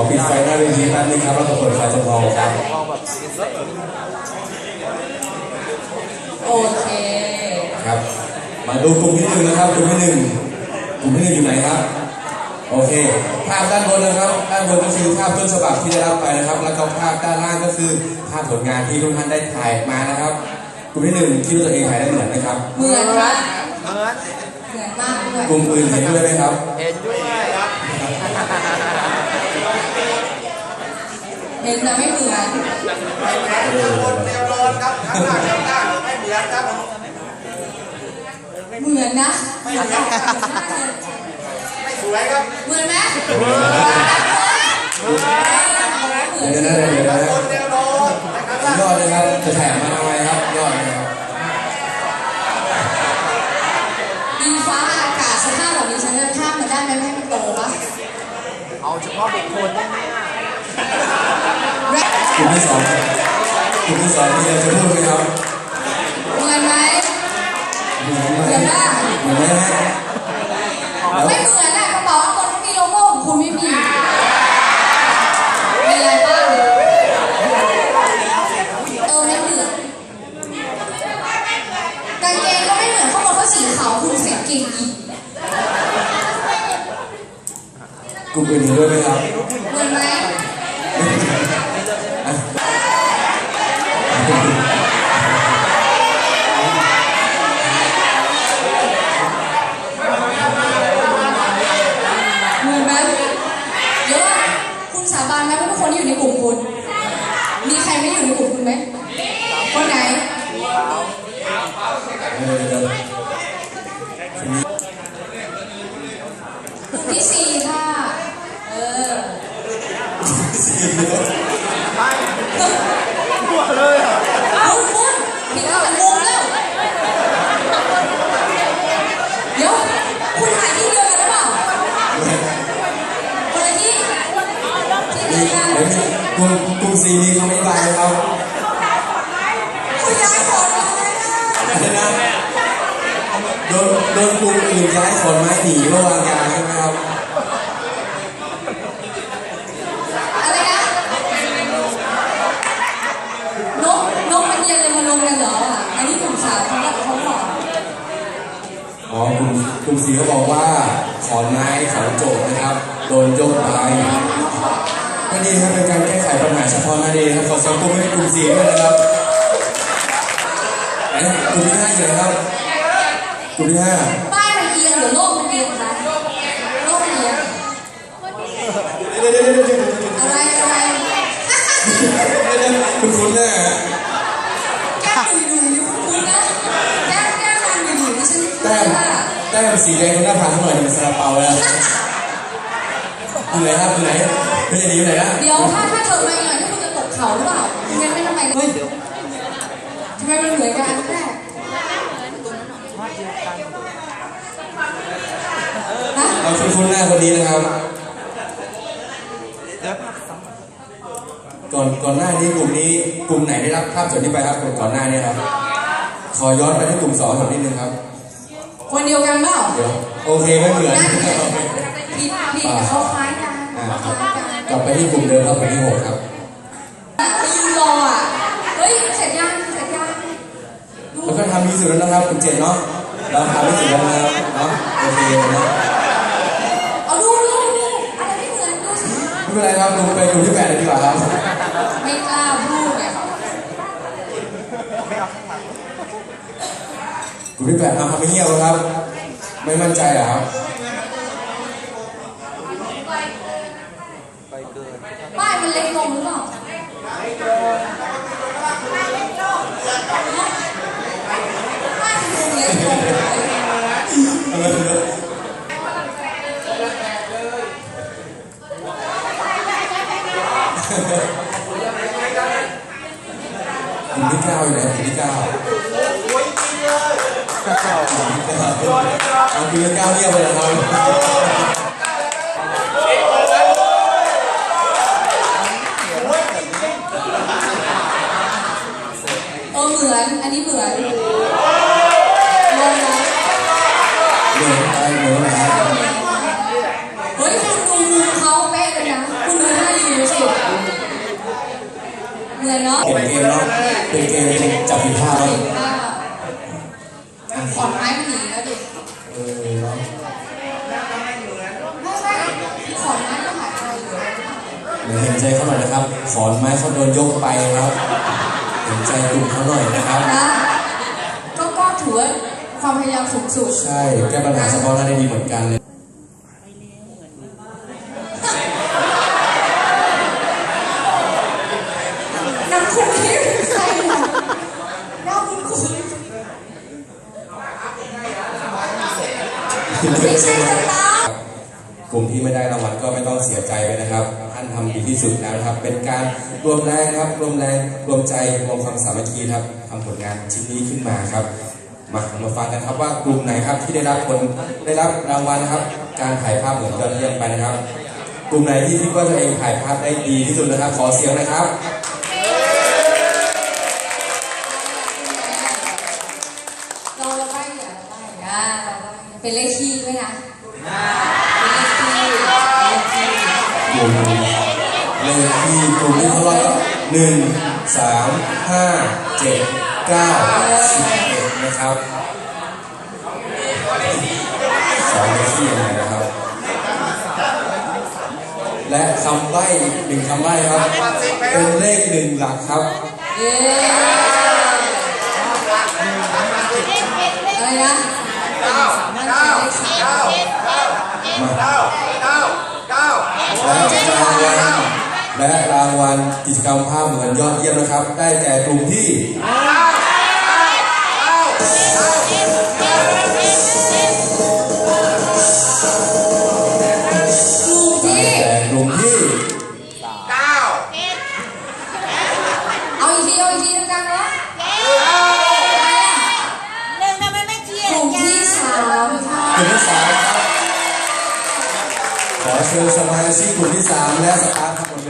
อปิดไฟหน้าเวทีแป๊บนึงครับเราจะเปิดไฟจำลองครับโอเคครับ มาดูกลุ่มที่หนึ่งนะครับกลุ่มที่หนึ่งกลุ่มที่หนึ่งอยู่ไหนครับ โอเค ภาพด้านบนนะครับ ด้านบนก็คือภาพต้นฉบับที่ได้รับไปนะครับ แล้วก็ภาพด้านล่างก็คือภาพผลงานที่ทุกท่านได้ถ่ายมานะครับกลุ่มที่หนึ่งคิดว่าตัวเองถ่ายได้เหมือนไหมครับ เหมือนนะเหมือนเหมือนมากด้วยกลุ่มอื่นเห็นด้วยไหมครับ เห็นด้วย เห็นแต่ไม่เหมือนคนเดียวโดนครับข้างหน้าข้างหน้าไม่เหมือนครับเหมือนนะไม่เหมือนไม่สวยครับเหมือนไหมเดี๋ยวนะเดี๋ยวนะคนเดียวโดนนะครับยอดเลยครับจะแถมมาทำไมครับยอดเลยครับดินฟ้าอากาศสภาพแบบนี้ฉันจะข้ามมาได้ไหมไม่ให้มันโตปะเอาเฉพาะบุคคลได้ไหมอะ แรกกลุ่มที่สองกลุ่มที่สองมีอะไรจะพูดไหมครับเหมือนไหมเหมือนไหมเหมือนป่ะเหมือนไหมฮะแล้วไม่เหมือนอะกระเป๋าข้างบนเขามีโลโก้ของคุณไม่มีมีอะไรบ้างเออไม่เหมือนกางเกงก็ไม่เหมือนข้างบนเขาสีขาวคุณใส่เกงยีนกลุ่มอื่นเห็นด้วยไหมครับ คุณสาบานไหมว่าทุกคนที่อยู่ในกลุ่มคุณ มีใครไม่อยู่ในกลุ่มคุณไหมคนไหนเออเดี๋ยวกลุ่มที่สี่ค่ะ เออทั่วเลยอะคุณคุณผิดตั้งแต่มุมแล้ว เดี๋ยว คุณถ่ายที่เดียวกันหรือเปล่าคนละที่ ที่เดียว กันเดี๋ยวมีกลุ่มกลุ่มซีมีคำอธิบายไหมครับคุณย้ายของมาเลยอะไรนะโดนโดนกลุ่มอื่นย้ายขอนไม้หนีเมื่อวางยาใช่ไหมครับอะไรนะนกนกมันเย็นเลยมาลงกันเหรออะอันนี้กลุ่มสาวเขาบอกเขาบอกอ๋อกลุ่มกลุ่มสีเขาบอกว่าขอนไม้เขาโจกนะครับ โดนโยกไป ก็ดีครับเป็นการแก้ไขปัญหาเฉพาะหน้าดีครับขอเสียงปรบมือให้กลุ่มสีด้วยนะครับไหนกลุ่มที่ห้าอยู่ไหนครับกลุ่มที่ห้าป้ายมันเอียงหรือโลกมันเอียงคะโลกมันเอียงเดี๋ยวเดี๋ยวเดี๋ยวเดี๋ยวอะไรอะไรคุณคุณเนี่ยแก้มดุยดุยนี่คุณคุณนะแก้มแก้มนางดุยดุยนี่ฉันแต้มแต้มสีแดงหน้าผากหน่อยเป็นซาลาเปาแล้ว อยู่ไหนครับอยู่ไหนไม่ใช่หนีอยู่ไหนนะเดี๋ยวถ้าถ้าเธอมาอีกหน่อยที่คุณจะตกเขาหรือเปล่างั้นไม่ทำไมเฮ้ยทำไมมันเหมือนกันแรกฮะเราคุณคุณหน้าคนนี้นะครับเดี๋ยวภาพซ้ก่อนก่อนหน้านี้กลุ่มนี้กลุ่มไหนได้รับภาพจดนี้ไปครับก่อนหน้านี้ครับ ขอย้อนไปที่กลุ่มสองก่อนนิดนึงครับคนเดียวกันเปล่าเดี๋ยวโอเคไม่เหมือนนั่นไงผิดผิดแต่เขาคล้าย กันอ่าเขาคล้ายกันกลับไปที่กลุ่มเดิมครับกลุ่มที่หกครับไปยืนรออะ เฮ้ยเสร็จยังเสร็จยังดูแล้วก็ทำที่สุดแล้วนะครับกลุ่มเจ็ดเนาะเราทำที่สุดแล้วนะครับเนาะโอเคเนาะเอาดูดูดูอะไรไม่เหมือนดูสิไม่เป็นไรครับดูไปกลุ่มที่แปดเลยดีกว่าครับ ไม่กล้าพูดไงกลุ่มที่แปดทำทำไม่เงียบครับ ไม่มั่นใจเหรอครับำไปเกิน ป้ายมันเล็กลงหรือเปล่าป้ายมันดูเล็กลง กลุ่มที่เก้าอยู่ไหนกลุ่มที่เก้าโอ้ยจริงเลยกลุ่มที่เก้าเอาคือเก้าเรียบเลยครับเออเหมือน อันนี้เหมือน เปลี่ยนเกมเนาะเป็นเกมจับผิดพลาดเนาะขอนไม้มันหนีแล้วดิเออเนาะไม่ใช่ขอนไม้ก็หายไปเหลือเดี๋ยวเห็นใจเขาหน่อยนะครับ ขอนไม้เขาโดนยกไปครับเห็นใจกลุ่มเขาหน่อยนะครับนะก็ก็ถือว่าความพยายามสูงสุด ใช่ แก้ปัญหาเฉพาะหน้าได้ดีเหมือนกันเลย นางคุณนี่เป็นใครอะหน้าคุณคุณไม่ใช่สตาร์ กลุ่มที่ไม่ได้รางวัลก็ไม่ต้องเสียใจไปนะครับ ท่านทำดีที่สุดแล้วนะครับ เป็นการรวมแรงครับรวมแรงรวมใจรวมความสามัคคีครับทำผลงานชิ้นนี้ขึ้นมาครับ มามาฟังกันครับว่ากลุ่มไหนครับที่ได้รับผลได้รับรางวัลนะครับ การถ่ายภาพเหมือนยอดเยี่ยมไปนะครับ กลุ่มไหนที่คิดว่าตัวเองถ่ายภาพได้ดีที่สุดนะครับ ขอเสียงนะครับเราเราไปอย่าเราไปอย่าเราไปเป็นเลขคี่ด้วยนะ เป็นเลขคี่เลขคี่กลุ่มเลขที่กลุ่มที่เท่าไหร่ครับหนึ่งสามห้าเจ็ดเก้าสิบเอ็ดนะครับสองเลขที่ยังไงนะครับ และคำใบ้หนึ่งคำใบ้ครับ เป็นเลขหนึ่งหลักครับเย้อะไรนะเก้าเก้าเก้า เก้าเก้าเก้าและรางวัลและรางวัลกิจกรรมภาพเหมือนยอดเยี่ยมนะครับ ได้แก่กลุ่มที่ ครับขอเชิญสมาชิกกลุ่มที่สามและสตาฟทั้งบนเลย